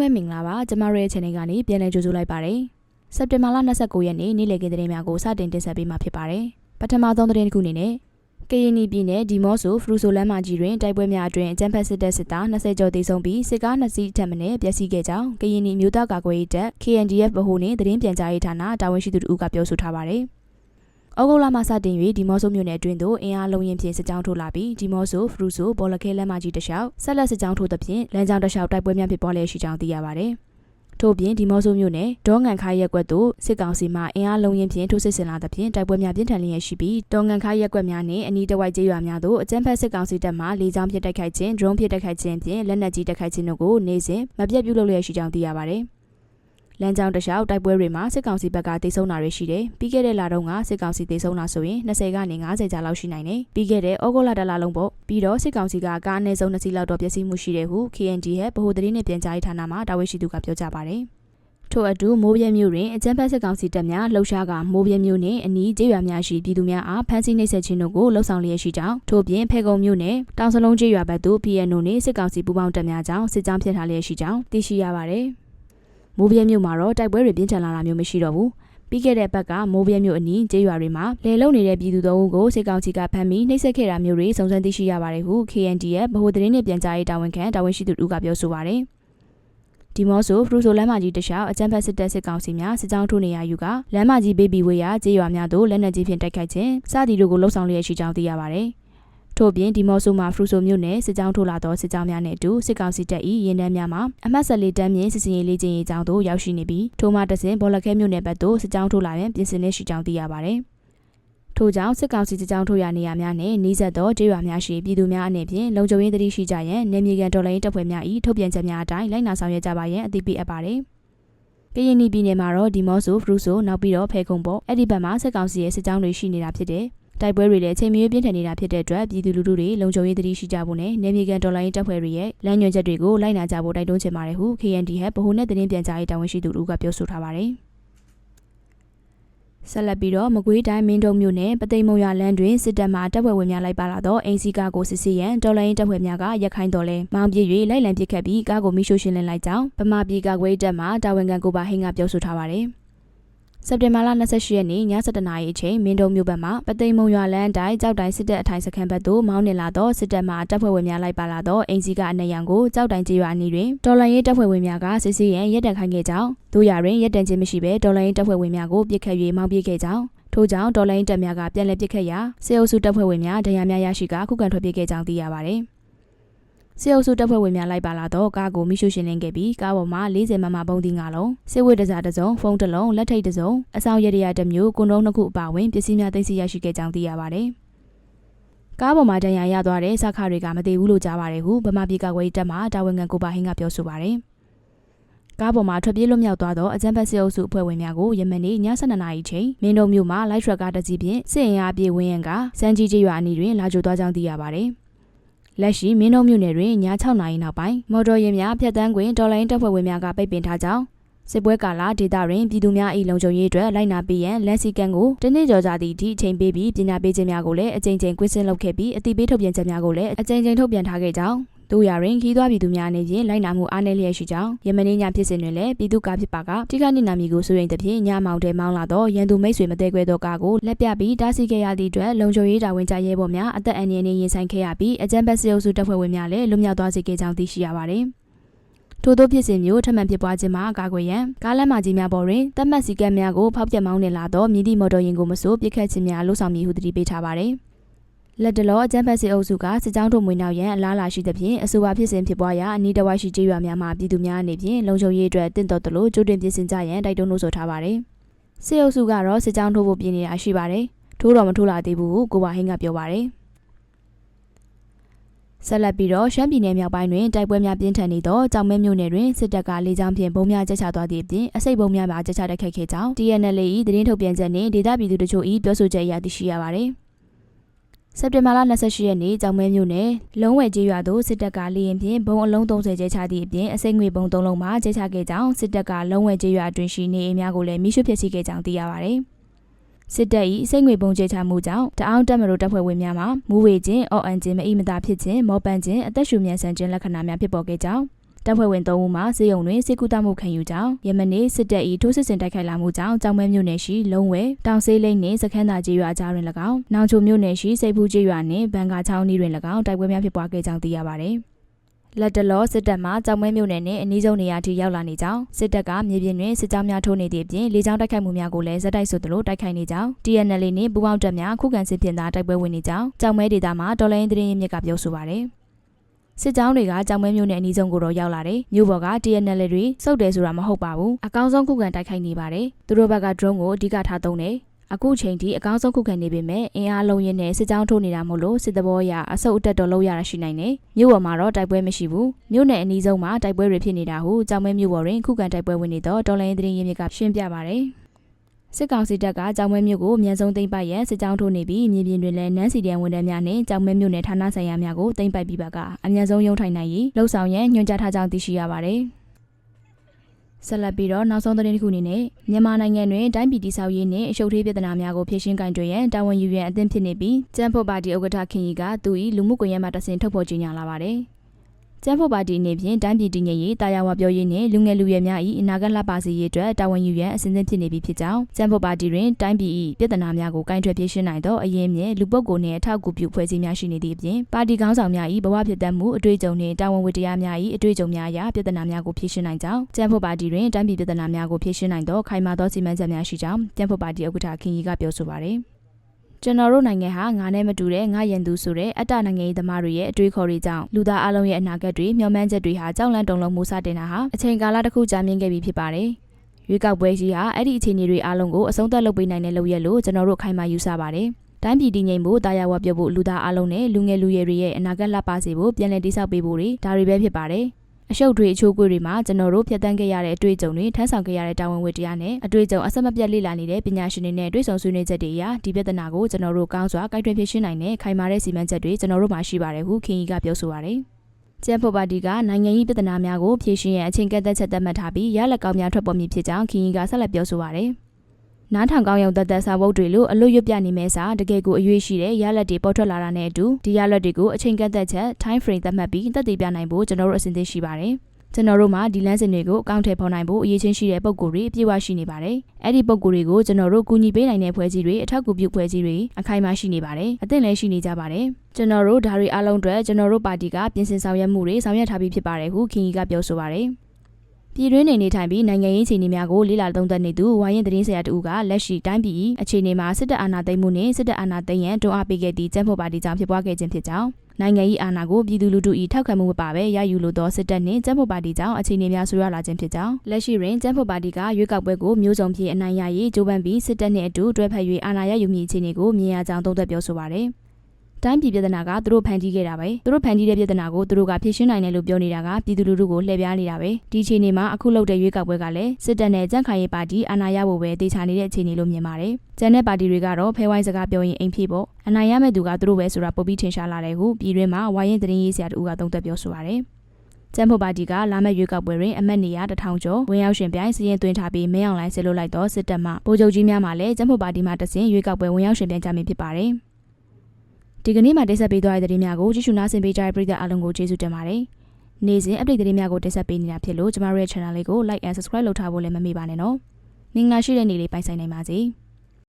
လုံးပဲမင်္ဂလာပါကျမတို့ရဲ့ channel ကနေပြန်လည်ကြိုဆိုလိုက်ပါတယ်စက်တင်ဘာလ29ရက်နေ့နေ့လည်ခင်းသတင်းများကိုစတင်တင်ဆက်ပေးမှာဖြစ်ပါတယ်ပထမဆုံးသတင်းတစ်ခုအနေနဲ့ကရင်ပြည်နယ်ဒီမော့ဆိုဖရူဆိုလမ်းမကြီးတွင်တိုက်ပွဲများအတွင်အကြမ်းဖက်စစ်တပ်စစ်သား20ကျော်သေဆုံးပြီးစစ်ကား2စီးထပ်မံပျက်စီးခဲ့ကြောင်းကရင်ပြည်မြို့သားကာကွယ်ရေးတပ် KNDF ဗဟိုနှင့်သတင်းပြန်ကြားရေးဌာနတာဝန်ရှိသူတို့ကပြောဆိုထားပါတယ် ဩဂုတ်လမှစတင်၍ဒီမော့ဆိုမြို့နယ်အတွင်းသို့အင်အားလုံးရင်ဖြင့်စစ်ကြောင်းထိုးလာပြီးဒီမော့ဆိုဖရူဆိုဘော်လခဲလမ်းမကြီးတစ်လျှောက်ဆက်လက်စစ်ကြောင်းထိုးသဖြင့်လမ်းကြောင်းတစ်လျှောက်တိုက်ပွဲများဖြစ်ပွားလျက်ရှိကြောင်းသိရပါတယ်။ထို့ပြင်ဒီမော့ဆိုမြို့နယ်ဒေါငံခါရက်ကွက်သို့စစ်ကောင်စီမှအင်အားလုံးရင်ဖြင့်ထိုးစစ်ဆင်လာသဖြင့်တိုက်ပွဲများပြင်းထန်လျက်ရှိပြီးဒေါငံခါရက်ကွက်များနှင့်အနီးတစ်ဝိုက်ကျေးရွာများသို့အကြမ်းဖက်စစ်ကောင်စီတပ်မှလေကြောင်းပစ်တိုက်ခိုက်ခြင်း drone ပစ်တိုက်ခိုက်ခြင်းဖြင့်လက်နက်ကြီးတိုက်ခိုက်ခြင်းတို့ကိုနေ့စဉ်မပြတ်ပြုလုပ်လျက်ရှိကြောင်းသိရပါတယ်။ လမ်းကြောင်းတစ်လျှောက်တိုက်ပွဲတွေမှာစစ်ကောင်စီဘက်ကတိတ်ဆုံးတာတွေရှိတယ်။ပြီးခဲ့တဲ့လတုန်းကစစ်ကောင်စီတိတ်ဆုံးတာဆိုရင်20ကနေ90ကျားလောက်ရှိနိုင်တယ်။ပြီးခဲ့တဲ့ဩဂုတ်လတလလုံးပေါ့။ပြီးတော့စစ်ကောင်စီကကားအနည်းဆုံး2စီးလောက်တော့ပျက်စီးမှုရှိတယ်ဟု KND ရဲ့ဗဟိုသတင်းနဲ့ပြန်ကြားရေးဌာနမှတာဝန်ရှိသူကပြောကြားပါတယ်။ထို့အတူမိုးပြဲမြို့တွင်အကြမ်းဖက်စစ်ကောင်စီတပ်များလှုပ်ရှားကမိုးပြဲမြို့နှင့်အနီးကျေးရွာများရှိပြည်သူများအားဖမ်းဆီးနှိပ်စက်ခြင်းတို့ကိုလှုံ့ဆော်လျက်ရှိကြောင်းထို့ပြင်ဖေကုံမြို့နယ်တောင်စလုံးကျေးရွာဘက်သို့ PNO နှင့်စစ်ကောင်စီပူးပေါင်းတပ်များကြောင့်စစ်ကြောင်းဖြစ်ထားလျက်ရှိကြောင်းသိရှိရပါတယ်။ မိုးပြဲမြို့မှာတော့တိုက်ပွဲတွေပြင်းထန်လာတာမျိုးမရှိတော့ဘူးပြီးခဲ့တဲ့ဘက်ကမိုးပြဲမြို့အနီးကျေးရွာတွေမှာလေလုံနေတဲ့ပြည်သူတို့ကိုစစ်ကောင်စီကဖမ်းပြီးနှိပ်စက်ခဲ့တာမျိုးတွေစုံစမ်းသိရှိရပါတယ်ဟု KND ရဲ့ဗဟိုသတင်းနဲ့ပြန်ကြားရေးတာဝန်ခံတာဝန်ရှိသူတို့ကပြောဆိုပါတယ်ဒီမော့ဆိုဖရူဆိုလမ်းမကြီးတခြားအကြမ်းဖက်စစ်တပ်စစ်ကောင်စီများစစ်ကြောင်းထိုးနေရယူကလမ်းမကြီးဘေးဘီဝေးရကျေးရွာများသို့လက်နက်ကြီးဖြင့်တိုက်ခိုက်ခြင်းစသည်တို့ကိုလှုံ့ဆော်လျက်ရှိကြောင်းသိရပါတယ်။ ထို့ပြင်ဒီမော့ဆိုမှာဖရူဆိုမြို့နယ်စစ်ကြောင်းထိုးလာသောစစ်ကြောင်းများနဲ့အတူစစ်ကောင်စီတပ်၏ရင်တန်းများမှာအမှတ်14တန်းမြင့်စစ်စင်ရေးလေးချင်းရေးကြောင်းသို့ရောက်ရှိနေပြီးထိုမှတဆင်ဘောလခဲမြို့နယ်ဘက်သို့စစ်ကြောင်းထိုးလာရန်ပြင်ဆင်နေရှိကြောင်းသိရပါသည်ထို့ကြောင့်စစ်ကောင်စီစစ်ကြောင်းထိုးရနေရများနဲ့နှီးဆက်သောကျေးရွာများရှိပြည်သူများအနေဖြင့်လုံခြုံရေးတတိရှိကြရန်နေမြေကန်တော်လိုင်းတပ်ဖွဲ့များ၏ထုတ်ပြန်ချက်များအတိုင်းလိုက်နာဆောင်ရွက်ကြပါရန်အသိပေးအပ်ပါတယ်ကရင်ပြည်နယ်မှာတော့ဒီမော့ဆိုဖရူဆိုနောက်ပြီးတော့ဖဲခုံပေါ့အဲ့ဒီဘက်မှာစစ်ကောင်စီရဲ့စစ်ကြောင်းတွေရှိနေတာဖြစ်တယ် တိုက်ပွဲတွေလည်းအချိန်မရွေးပြင်းထန်နေတာဖြစ်တဲ့အတွက်ပြည်သူလူထုတွေလုံခြုံရေးသတိရှိကြဖို့နဲ့နေမြေကန်ဒေါ်လာရင်းတပ်ဖွဲ့တွေရဲ့လမ်းညွှန်ချက်တွေကိုလိုက်နာကြဖို့တိုက်တွန်းချင်ပါတယ်ဟု KND ဟက်ဗဟိုနဲ့သတင်းပြန်ကြားရေးတာဝန်ရှိသူတို့ကပြောဆိုထားပါတယ်ဆက်လက်ပြီးတော့မကွေးတိုင်းမင်းတုံမြို့နယ်ပသိမ်မုံရလန်းတွင်စစ်တပ်မှတပ်ဖွဲ့ဝင်များလိုက်ပါလာသောအင်စီကားကိုစစ်ဆေးရန်တော်လိုင်းတပ်ဖွဲ့များကရက်ခိုင်းတော်လဲမောင်းပြေး၍လိုက်လံပစ်ခတ်ပြီးကားကိုမိရှို့ရှင်းလင်းလိုက်ကြောင်းဗမာပြည်ကာကွယ်တပ်မှတာဝန်ခံကိုပါဟင်းကပြောဆိုထားပါတယ်။ စက်တင်ဘာလ28ရက်နေ့ည7:00နာရီအချိန်မင်းတုံမြို့ဘက်မှပသိမ်မုံရွာလန်းတိုင်းကြောက်တိုင်းစစ်တပ်အထိုင်စခန်းဘက်သို့မောင်းနှင်လာသောစစ်တပ်မှတပ်ဖွဲ့ဝင်များလိုက်ပါလာသောအင်စီကအနက်ရောင်ကိုကြောက်တိုင်းကျေးရွာအနီးတွင်တော်လန်ရေးတပ်ဖွဲ့ဝင်များကစစ်ဆေးရန်ရက်တက်ခိုင်းခဲ့ကြောင်းတို့ရတွင်ရက်တန်ခြင်းမရှိဘဲတော်လန်ရေးတပ်ဖွဲ့ဝင်များကိုပစ်ခတ်၍မောင်းပြေးခဲ့ကြောင်းထို့ကြောင့်တော်လိုင်းတပ်များကပြန်လည်ပစ်ခတ်ရာစေအုပ်စုတပ်ဖွဲ့ဝင်များဒဏ်ရာများရရှိကခုခံထွက်ပြေးခဲ့ကြောင်းသိရပါသည်။ စစ်အုပ်စုတပ်ဖွဲ့ဝင်များလိုက်ပါလာတော့ကားကိုမိရှုရှင်လင်းခဲ့ပြီးကားပေါ်မှာ40မမပုံသီး၅လုံးစစ်ဝတ်တစားတစ်စုံဖုန်းတစ်လုံးလက်ထိတ်တစ်စုံအဆောင်ရရရတစ်မျိုးကွန်တုံးနှစ်ခုအပါအဝင်ပစ္စည်းများသိမ်းဆည်းရရှိခဲ့ကြောင်းသိရပါတယ်။ကားပေါ်မှာဒဏ်ရာရသွားတဲ့စခါတွေကမသေးဘူးလို့ကြားပါတယ်ဟုဗမာပြည်ကာကွယ်ရေးတပ်မှတာဝန်ခံကိုပါဟင်းကပြောဆိုပါတယ်။ကားပေါ်မှာထွက်ပြေးလွတ်မြောက်သွားသောအကြမ်းဖက်စစ်အုပ်စုအဖွဲ့ဝင်များကိုယမန်နေ့ည7:00နာရီချိန်မင်းတို့မြို့မှာလိုက်ထရက်ကားတစ်စီးဖြင့်စစ်အင်အားပြေဝင်းရန်ကစမ်းကြီးကျေးရွာအနီးတွင်လာကြိုသွားကြောင်းသိရပါတယ်။ လက်ရှိမင်းတို့မြို့နယ်တွင်ည6နာရီနောက်ပိုင်းမော်တော်ယာဉ်များဖြတ်တန်းခွင့်ဒေါ်လာရင်းတပ်ဖွဲ့ဝင်များကပိတ်ပင်ထားကြောင်းစစ်ပွဲကာလဒေသတွင်ပြည်သူများ၏လုံခြုံရေးအတွက်လိုက်နာပေးရန်လက်စီကန်ကိုတနေ့ကျော်ကြာသည့်အထိအချိန်ပေးပြီးပညာပေးခြင်းများကိုလည်းအကြိမ်ကြိမ်ကွင်းဆင်းလုပ်ခဲ့ပြီးအတိပေးထုတ်ပြန်ချက်များကိုလည်းအကြိမ်ကြိမ်ထုတ်ပြန်ထားခဲ့ကြောင်း တို့ရရင်ခီးသွားပြည်သူများအနေဖြင့်လိုက်နာမှုအားနည်းလျက်ရှိကြောင်းယမနေ့ညဖြစ်စဉ်တွင်လည်းပြည်သူကားဖြစ်ပါကတိကနေနာမီကိုစိုးရိမ်သဖြင့်ညမောင်တဲမောင်းလာသောရန်သူမိတ်ဆွေမသေးခွဲသောကားကိုလက်ပြပြီးတားဆီးခဲ့ရသည့်အတွက်လုံခြုံရေးတာဝန်ကျရဲဘော်များအသက်အန္တရာယ်နှင့်ရင်ဆိုင်ခဲ့ရပြီးအကြမ်းဖက်စစ်အုပ်စုတပ်ဖွဲ့ဝင်များလည်းလွတ်မြောက်သွားစေခဲ့ကြောင်းသိရှိရပါတယ်။ထို့သောဖြစ်စဉ်မျိုးထပ်မံဖြစ်ပွားခြင်းမှာကာကွယ်ရန်ကားလမ်းမကြီးများပေါ်တွင်တတ်မှတ်စည်းကမ်းများကိုဖောက်ပြမောင်းနှင်လာသောမြည်သည့်မော်တော်ယာဉ်ကိုမဆိုးပစ်ခတ်ခြင်းများလှုံ့ဆော်မည်ဟုတတိပေးထားပါတယ်။ လက်တလောအကြမ်းဖက်စစ်အုပ်စုကစစ်ကြောင်းထုတ်မွေနောက်ရန်အလားလာရှိသဖြင့်အဆိုပါဖြစ်စဉ်ဖြစ်ပွားရာအနီးတစ်ဝိုက်ရှိကျေးရွာများမှာပြည်သူများအနေဖြင့်လုံခြုံရေးအတွက်တင့်တော်သလိုကြိုတင်ပြင်ဆင်ကြရန်တိုက်တွန်းလို့ဆိုထားပါတယ်။စစ်အုပ်စုကတော့စစ်ကြောင်းထုတ်ဖို့ပြင်နေတာရှိပါတယ်။ထိုးတော်မထိုးလာသေးဘူးဟုကိုပါဟင်းကပြောပါတယ်။ဆက်လက်ပြီးတော့ရှမ်းပြည်နယ်မြောက်ပိုင်းတွင်တိုက်ပွဲများပြင်းထန်နေသောကြောင်မဲမြို့နယ်တွင်စစ်တပ်ကလေကြောင်းဖြင့်ဘုံများကျချသွားသည့်အပြင်အစိတ်ဘုံများမှာကျချတိုက်ခိုက်ခဲ့ကြောင်း TNL ၏သတင်းထုတ်ပြန်ချက်နှင့်ဒေသပြည်သူတို့ချို့၏ပြောဆိုချက်အရသိရှိရပါသည်။ စက်တင်ဘာလ28ရက်နေ့ကြောင်မဲမြို့နယ်လုံးဝဲကြီးရွာသို့စစ်တပ်ကလေရင်ဖြင့်ဘုံအလုံး30ကျဲချသည့်အပြင်အစိတ်ငွေဘုံ3လုံးမှကျဲချခဲ့ကြောင်းစစ်တပ်ကလုံးဝဲကြီးရွာအတွင်းရှိနေအိမ်များကိုလည်းမိရှုဖျက်ဆီးခဲ့ကြောင်းသိရပါဗျ။စစ်တပ်၏စိတ်ငွေပုံကျဲချမှုကြောင့်တအောင်းတပ်မတော်တပ်ဖွဲ့ဝင်များမှမူဝေခြင်းအော်အန်ခြင်းမအိမသာဖြစ်ခြင်းမောပန်းခြင်းအသက်ရှူမြန်ဆန်ခြင်းလက္ခဏာများဖြစ်ပေါ်ခဲ့ကြောင်း တပ်ဖွဲ့ဝင်3ဦးမှစေယုံတွင်စစ်ကူတမှုခံယူကြောင်းယမနေ့စစ်တပ်၏ထိုးစစ်ဆင်တိုက်ခိုက်လာမှုကြောင့်ကြောင်မဲမြို့နယ်ရှိလုံးဝဲတောင်ဆေးလိမ့်နှင့်စခန်းသာကြီးရွာကြားတွင်၎င်းနောင်ချိုမြို့နယ်ရှိစိတ်ဖူးကြီးရွာနှင့်ဘန်ကာချောင်းဤတွင်၎င်းတိုက်ပွဲများဖြစ်ပွားခဲ့ကြောင်းသိရပါသည်လက်တလောစစ်တပ်မှကြောင်မဲမြို့နယ်နှင့်အနီးဆုံးနေရာထိရောက်လာနေကြောင်းစစ်တပ်ကမြေပြင်တွင်စစ်ကြောင်းများထိုးနေသည့်အပြင်လေကြောင်းတိုက်ခိုက်မှုများကိုလည်းဇက်တိုက်ဆိုသလိုတိုက်ခိုက်နေကြောင်း TNL နှင့်ပူးပေါင်းတပ်များခုခံစစ်ပြင်သားတိုက်ပွဲဝင်နေကြောင်းကြောင်မဲဒေသမှာတော်လိုင်းသတင်းရင်းမြစ်ကပြောဆိုပါရယ် စစ်ကြောင်းတွေကကြောင်မဲမြို့နယ်အနီးဆုံးကိုတော့ရောက်လာတယ်။မြို့ပေါ်က TNL တွေစုပ်တယ်ဆိုတာမဟုတ်ပါဘူး။အကောင်းဆုံးခုခံတိုက်ခိုက်နေပါတယ်။သူတို့ဘက်က drone ကိုအဓိကထားသုံးတယ်။အခုချိန်ထိအကောင်းဆုံးခုခံနေပေမဲ့အင်အားလုံးရင်းနဲ့စစ်ကြောင်းထိုးနေတာမို့လို့စစ်တဘောအရအဆုတ်အတက်တော်လောက်ရတာရှိနိုင်တယ်။မြို့ပေါ်မှာတော့တိုက်ပွဲမရှိဘူး။မြို့နယ်အနီးဆုံးမှာတိုက်ပွဲတွေဖြစ်နေတာဟုကြောင်မဲမြို့ပေါ်တွင်ခုခံတိုက်ပွဲဝင်နေတော့တော်လိုင်းသတင်းရင်းမြစ်ကရှင်းပြပါရယ်။ စစ်ကောင်စီတပ်ကကြောင်မဲမြို့ကိုအမြန်ဆုံးသိမ်းပိုက်ရန်စစ်ကြောင်းထိုးနေပြီးမြေပြင်တွင်လည်းနန်းစီတန်ဝန်ထမ်းများနဲ့ကြောင်မဲမြို့နယ်ဌာနဆိုင်ရာများကိုသိမ်းပိုက်ပြီးပါကအမြန်ဆုံးရုံးထိုင်နိုင်ရေးလှုပ်ဆောင်ရန်ညွှန်ကြားထားကြောင်းသိရှိရပါတယ်။ဆက်လက်ပြီးတော့နောက်ဆုံးသတင်းတစ်ခုအနေနဲ့မြန်မာနိုင်ငံတွင်တိုင်းပြည်တည်ဆောက်ရေးနှင့်အရှုပ်ထွေးပြဿနာများကိုဖြေရှင်းကင်တွင်ရန်တာဝန်ယူရန်အသင့်ဖြစ်နေပြီးကျန်းဖို့ပါတီဥက္ကဋ္ဌခင်ကြီးကသူ၏လူမှုကွန်ရက်မှာတဆင်ထုတ်ဖော်ကြေညာလာပါတယ်။ ကျန်းဖို့ပါတီအနေဖြင့်တိုင်းပြည်တည်ငြိမ်ရေးတာယာဝပြောရေးနှင့်လူငယ်လူရွယ်များ၏အနာဂတ်လှပစေရေးအတွက်တာဝန်ယူရန်အစဉ်သင့်ဖြစ်နေပြီဖြစ်ကြောင်းကျန်းဖို့ပါတီတွင်တိုင်းပြည်၏ပြည်ထနာများကိုကင်ထွယ်ဖြေရှင်းနိုင်သောအရင်မြဲလူပုဂ္ဂိုလ်နှင့်အထောက်အကူပြုဖွဲ့စည်းများရှိနေသည့်အပြင်ပါတီခေါင်းဆောင်များ၏ဘဝဖြစ်တတ်မှုအတွေ့အကြုံနှင့်တာဝန်ဝတ္တရားများ၏အတွေ့အကြုံများအရာပြည်ထနာများကိုဖြေရှင်းနိုင်ကြောင်းကျန်းဖို့ပါတီတွင်တိုင်းပြည်ပြည်ထနာများကိုဖြေရှင်းနိုင်သောခိုင်မာသောစီမံချက်များရှိကြောင်းကျန်းဖို့ပါတီဥက္ကဋ္ဌခင်ကြီးကပြောဆိုပါရယ် ကျွန်တော်တို့နိုင်ငံဟာငါနဲ့မတူတဲ့ငါရန်သူဆိုတဲ့အတ္တနိုင်ငံရေးသမားတွေရဲ့အတွေးခေါ်တွေကြောင့်လူသားအလုံးရဲ့အနာဂတ်တွေမျှော်မှန်းချက်တွေဟာကြောက်လန့်တုန်လှုပ်မှုစတင်တာဟာအချိန်ကာလတစ်ခုကြာမြင့်ခဲ့ပြီဖြစ်ပါတယ်။ရွေးကောက်ပွဲကြီးဟာအဲ့ဒီအခြေအနေတွေအားလုံးကိုအဆုံးသတ်လုပ်ပေးနိုင်တဲ့လုပ်ရက်လို့ကျွန်တော်တို့ခိုင်မာယူဆပါတယ်။တိုင်းပြည်တည်ငြိမ်ဖို့တာယာဝပြောဖို့လူသားအလုံးနဲ့လူငယ်လူရွယ်တွေရဲ့အနာဂတ်လှပစေဖို့ပြန်လည်တည်ဆောက်ပေးဖို့တွေဒါတွေပဲဖြစ်ပါတယ်။ အရှုပ်တွေအချိုးကွေတွေမှာကျွန်တော်တို့ဖြတ်တန်းခဲ့ရတဲ့အတွေ့အကြုံတွေထမ်းဆောင်ခဲ့ရတဲ့တာဝန်ဝတ္တရားနဲ့အတွေ့အကြုံအဆက်မပြတ်လေ့လာနေတဲ့ပညာရှင်တွေနဲ့တွေ့ဆုံဆွေးနွေးချက်တွေအရဒီပြဿနာကိုကျွန်တော်တို့ကောင်းစွာကိုက်တွယ်ဖြေရှင်းနိုင်တဲ့ခိုင်မာတဲ့စီမံချက်တွေကျွန်တော်တို့မှာရှိပါတယ်ဟုခင်ကြီးကပြောဆိုပါတယ်။ကျန်းဖို့ပါတီကနိုင်ငံရေးပြည်ထနာများကိုဖြည့်ရှင်းရန်အချိန်ကန့်သက်ချက်သတ်မှတ်ထားပြီးရလက်ကောင်းများထွက်ပေါ်မည်ဖြစ်ကြောင်းခင်ကြီးကဆက်လက်ပြောဆိုပါရယ်။ နားထောင်ကောင်းရုံသက်သက်စာဝုတ်တွေလို့အလွတ်ရွတ်ပြနေမဲ့စာတကယ်ကိုအရွေးရှိတဲ့ရလက်တွေပေါ်ထွက်လာတာနဲ့အတူဒီရလက်တွေကိုအချိန်ကန့်သက်ချက် time frame သတ်မှတ်ပြီးတက်တည်ပြနိုင်ဖို့ကျွန်တော်တို့အစဉ်သင့်ရှိပါတယ်။ကျွန်တော်တို့မှာဒီလမ်းစဉ်တွေကိုအကောင့်ထဲပေါ်နိုင်ဖို့အရေးချင်းရှိတဲ့ပုံကိုယ်တွေအပြည့်အဝရှိနေပါတယ်။အဲ့ဒီပုံကိုယ်တွေကိုကျွန်တော်တို့ကူညီပေးနိုင်တဲ့ဖွဲ့စည်းတွေအထောက်အကူပြုဖွဲ့စည်းတွေအခိုင်အမာရှိနေပါတယ်။အသင့်လည်းရှိနေကြပါတယ်။ကျွန်တော်တို့ဒါတွေအားလုံးအတွက်ကျွန်တော်တို့ပါတီကပြင်ဆင်ဆောင်ရွက်မှုတွေဆောင်ရွက်ထားပြီးဖြစ်ပါတယ်ဟုခင်ကြီးကပြောဆိုပါတယ်။ ပြည်တွင်းနေနေထိုင်ပြီးနိုင်ငံရေးအခြေအနေများကိုလေ့လာသုံးသပ်နေသူဝိုင်းရင်သတင်းဆရာတူကလက်ရှိတိုင်းပြည်အခြေအနေမှာစစ်တပ်အာဏာသိမ်းမှုနဲ့စစ်တပ်အာဏာသိမ်းရန်တွန်းအားပေးခဲ့သည့်ကျန်းဖို့ပါတီကြောင့်ဖြစ်ပွားခဲ့ခြင်းဖြစ်ကြောင်းနိုင်ငံ၏အာဏာကိုပြည်သူလူထု၏ထောက်ခံမှုမပါဘဲရယူလိုသောစစ်တပ်နှင့်ကျန်းဖို့ပါတီကြောင့်အခြေအနေများဆိုးရွားလာခြင်းဖြစ်ကြောင်းလက်ရှိတွင်ကျန်းဖို့ပါတီကရွေးကောက်ပွဲကိုမျိုးစုံဖြင့်အနိုင်ရရေးကြိုးပမ်းပြီးစစ်တပ်နှင့်အတူတွဲဖက်၍အာဏာရယူမည့်အခြေအနေကိုမြင်ရကြောင်းသုံးသပ်ပြောဆိုပါရယ် တိုင်းပြည်ပြည်ထနာကသူတို့ဖန်တီးခဲ့တာပဲသူတို့ဖန်တီးတဲ့ပြည်ထနာကိုသူတို့ကဖြည့်ရှင်းနိုင်တယ်လို့ပြောနေတာကပြည်သူလူထုကိုလှည့်ပြားနေတာပဲဒီအခြေအနေမှာအခုလောက်တဲ့ရွေးကောက်ပွဲကလည်းစစ်တပ်နဲ့ကြန့်ခိုင်ရေးပါတီအာဏာရဖို့ပဲတေချာနေတဲ့အခြေအနေလို့မြင်ပါတယ်ကျန်တဲ့ပါတီတွေကတော့ဖဲဝိုင်းစကားပြောရင်အိမ်ဖြစ်ဖို့အနိုင်ရမယ့်သူကသူတို့ပဲဆိုတာပုတ်ပြီးထင်ရှားလာတယ်ဟုပြည်တွင်းမှာဝိုင်းရင်သတင်းရေးဆရာတူကသုံးသပ်ပြောဆိုပါတယ်ကျန်းဖို့ပါတီကလာမယ့်ရွေးကောက်ပွဲတွင်အမတ်နေရတထောင်ကျော်ဝင်ရောက်ရှင်ပြိုင်စည်ရင်သွင်းထားပြီးမင်းအောင်လှိုင်ဆစ်လို့လိုက်တော့စစ်တပ်မှဗိုလ်ချုပ်ကြီးများမှလည်းကျန်းဖို့ပါတီမှတဆင်ရွေးကောက်ပွဲဝင်ရောက်ရှင်ပြိုင်ကြမည်ဖြစ်ပါတယ်။ ဒီကနေ့မှတင်ဆက်ပေးသွားတဲ့သတင်းများကိုကြည့်ရှုနားဆင်ပေးကြတဲ့ပရိသတ်အားလုံးကိုကျေးဇူးတင်ပါတယ်။နေ့စဉ် update သတင်းများကိုတင်ဆက်ပေးနေတာဖြစ်လို့ကျမတို့ရဲ့ channel လေးကို like and subscribe လုပ်ထားဖို့လည်းမမေ့ပါနဲ့နော်။မင်္ဂလာရှိတဲ့နေ့လေးပိုင်ဆိုင်နိုင်ပါစေ။